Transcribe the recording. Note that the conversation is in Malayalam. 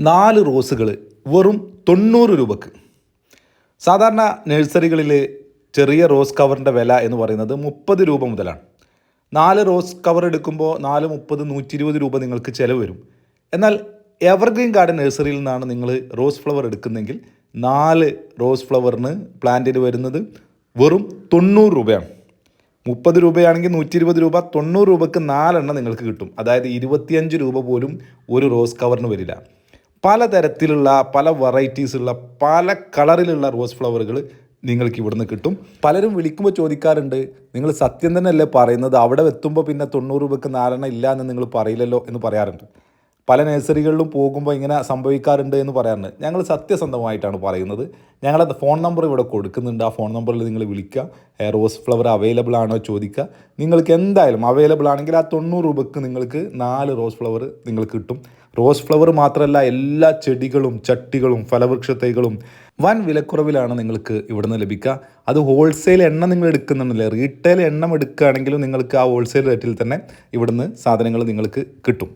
നാല് റോസുകൾ വെറും തൊണ്ണൂറ് രൂപക്ക്. സാധാരണ നഴ്സറികളിൽ ചെറിയ റോസ് കവറിന്റെ വില എന്ന് പറയുന്നത് മുപ്പത് രൂപ മുതലാണ്. നാല് റോസ് കവർ എടുക്കുമ്പോൾ നാല് മുപ്പത് നൂറ്റി ഇരുപത് രൂപ നിങ്ങൾക്ക് ചിലവ് വരും. എന്നാൽ എവർഗ്രീൻ ഗാർഡൻ നഴ്സറിയിൽ നിന്നാണ് നിങ്ങൾ റോസ് ഫ്ലവർ എടുക്കുന്നെങ്കിൽ നാല് റോസ് ഫ്ലവറിന് പ്ലാന്റിൽ വരുന്നത് വെറും തൊണ്ണൂറ് രൂപയാണ്. മുപ്പത് രൂപയാണെങ്കിൽ നൂറ്റി ഇരുപത് രൂപ തൊണ്ണൂറ് രൂപക്ക് നാലെണ്ണം നിങ്ങൾക്ക് കിട്ടും. അതായത് ഇരുപത്തിയഞ്ച് രൂപ പോലും ഒരു റോസ് കവറിന് വരില്ല. പലതരത്തിലുള്ള പല വെറൈറ്റീസുള്ള പല കളറിലുള്ള റോസ് ഫ്ലവറുകൾ നിങ്ങൾക്ക് ഇവിടുന്ന് കിട്ടും. പലരും വിളിക്കുമ്പോൾ ചോദിക്കാറുണ്ട് നിങ്ങൾ സത്യം തന്നെയല്ലേ പറയുന്നത്? അവിടെ എത്തുമ്പോൾ പിന്നെ തൊണ്ണൂറ് രൂപക്ക് നാലെണ്ണം ഇല്ല എന്ന് നിങ്ങൾ പറയില്ലല്ലോ എന്ന് പറയാറുണ്ട്. പല നഴ്സറികളിലും പോകുമ്പോൾ ഇങ്ങനെ സംഭവിക്കാറുണ്ട് എന്ന് പറയാറുണ്ട്. ഞങ്ങൾ സത്യസന്ധമായിട്ടാണ് പറയുന്നത്. ഞങ്ങളുടെ ഫോൺ നമ്പർ ഇവിടെ കൊടുക്കുന്നുണ്ട്. ആ ഫോൺ നമ്പറിൽ നിങ്ങൾ വിളിക്കുക. റോസ് ഫ്ലവർ അവൈലബിൾ ആണോ ചോദിക്കുക. നിങ്ങൾക്ക് എന്തായാലും അവൈലബിൾ ആണെങ്കിൽ ആ തൊണ്ണൂറ് രൂപയ്ക്ക് നിങ്ങൾക്ക് നാല് റോസ് ഫ്ലവർ നിങ്ങൾക്ക് കിട്ടും. റോസ് ഫ്ലവർ മാത്രമല്ല എല്ലാ ചെടികളും ചട്ടികളും ഫലവൃക്ഷ തൈകളും വൻ വിലക്കുറവിലാണ് നിങ്ങൾക്ക് ഇവിടുന്ന് ലഭിക്കുക. അത് ഹോൾസെയിൽ എണ്ണ നിങ്ങൾ എടുക്കുന്നുണ്ടല്ലേ? റീറ്റെയിൽ എണ്ണം എടുക്കുകയാണെങ്കിലും നിങ്ങൾക്ക് ആ ഹോൾസെയിൽ റേറ്റിൽ തന്നെ ഇവിടുന്ന് സാധനങ്ങൾ നിങ്ങൾക്ക് കിട്ടും.